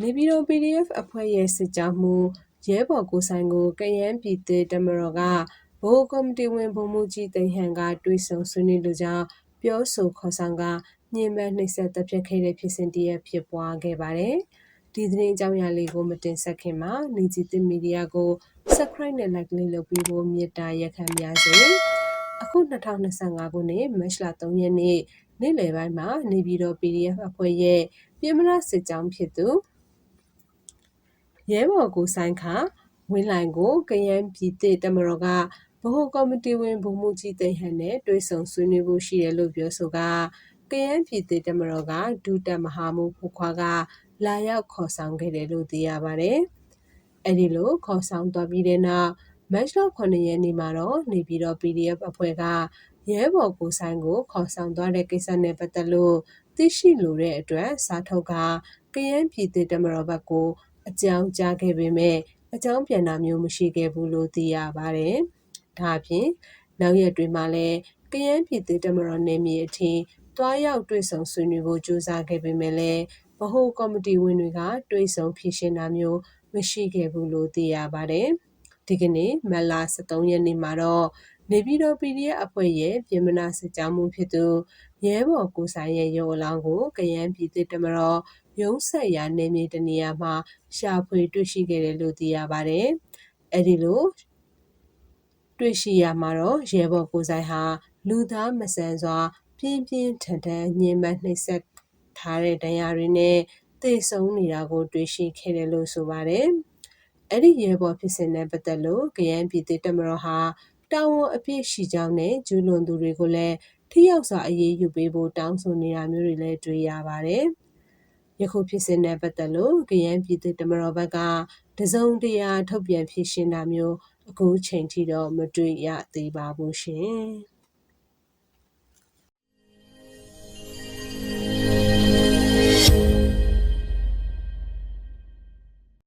နေပြည်တော် PDF အဖွဲ့ရဲ့ စစ်ကြောင်းမှုရဲဘော်ကိုဆိုင်ကို ကယန်းပြည်သစ်တမတော်ကဘိုးကော်မတီဝင် ဗိုလ်မှူးကြီးတိန်ဟန်က တွေးဆုံဆွေးနွေးလိုကြောင်း ပြောဆိုခေါ်ဆောင်ကညင်မဲ့နှိပ်စက်တပ်ဖြတ်ခဲ့တဲ့ ဖြစ်စဉ်တရဖြစ်ပွားခဲ့ပါတယ်။ဒီသတင်းအကြောင်းအရာလေးကို မတင်ဆက်ခင်မှာနေကြည်တင်မီဒီယာကို Subscribe နဲ့ Like လေးလုပ်ပြီးဖို့ မေတ္တာရက်ခံပါစေ။အခု2025ခုနှစ် မတ်လ3ရက်နေ့ နေ့လယ်ပိုင်းမှာ နေပြည်တော် PDF အဖွဲ့ရဲ့ပြည်မရစစ်ကြောင်းဖြစ်သူ ရဲဘော်ကိုဆိုင်ခဝင်းလိုင်ကိုကယန်းပြည်သစ်တမတော်ကဗဟိုကော်မတီဝင်ဗိုလ်မှူးကြီးတိန်ဟန်နဲ့တွေ့ဆုံဆွေးနွေးဖို့ရှိတယ်လို့ပြောဆိုကကယန်းပြည်သစ်တမတော်ကဒုတက်မဟာမူဖူခွာကလာရောက်ခေါ်ဆောင်ခဲ့တယ်လို့သိရပါတယ်။အဲဒီလိုခေါ်ဆောင်သွားပြီးတဲ့နောက်မတ်လ9ရက်နေ့မှာတော့နေပြည်တော် PDF အဖွဲ့ကရဲဘော်ကိုဆိုင်ကိုခေါ်ဆောင်သွားတဲ့ကိစ္စနဲ့ပတ်သက်လို့သိရှိလိုတဲ့အတွက်စာထုတ်ကကယန်းပြည်သစ်တမတော်ဘက်ကို အကြောင်းကြားခဲ့ပေမဲ့အကြောင်းပြန်တာမျိုးမရှိခဲ့ဘူးလို့သိရပါတယ်။ဒါအပြင်နောက်ရက်တွေမှာလည်းကယန်းပြည်သစ်တမတော်နယ်မြေအထိတွားရောက်တွေ့ဆုံဆွေးနွေးဖို့ကြိုးစားခဲ့ပေမဲ့လည်းဗဟိုကော်မတီဝင်တွေကတွေ့ဆုံဖြေရှင်းတာမျိုးမရှိခဲ့ဘူးလို့သိရပါတယ်။ဒီကနေ့မတ်လ23ရက်နေ့မှာတော့နေပြည်တော် PDF အဖွဲ့ရဲ့ပြင်မနာစစ်ကြောင်းမှုဖြစ်သူရဲဘော်ကိုဆိုင်ရဲ့ရုံအလောင်းကိုကယန်းပြည်သစ်တမတော် ရုံးဆက်ရာနေမြေတနေရာမှာ ရှာဖွေတွေ့ရှိခဲ့တယ်လို့သိရပါတယ်။အဲဒီလိုတွေ့ရှိရမှာတော့ရဲဘော်ကိုဆိုင်ဟာ လူသားမဆန်စွာ ပြင်းပြင်းထန်ထန်ညှဉ်းပန်းနှိပ်စက်ထားတဲ့ဒဏ်ရာတွေနဲ့သေဆုံးနေတာကိုတွေ့ရှိခဲ့တယ်လို့ဆိုပါတယ်။အဲ့ဒီရဲဘော်ဖြစ်စဉ်နဲ့ပတ်သက်လို့ကရန်ပြည်သူတမတော်ဟာတာဝန်အပြည့်ရှိကြောင်းနဲ့ကျူးလွန်သူတွေကိုလည်းထိရောက်စွာအရေးယူပေးဖို့တောင်းဆိုနေတာမျိုးတွေလည်းတွေ့ရပါတယ်။ ယခုဖြစ်စဉ်နဲ့ပတ်သက်လို့ကရန်ပြည်သူတမတော်ဘက်ကတစုံတရာထုတ်ပြန်ဖြေရှင်းတာမျိုးအခုချိန်ထိတော့မတွေ့ရသေးပါဘူးရှင်။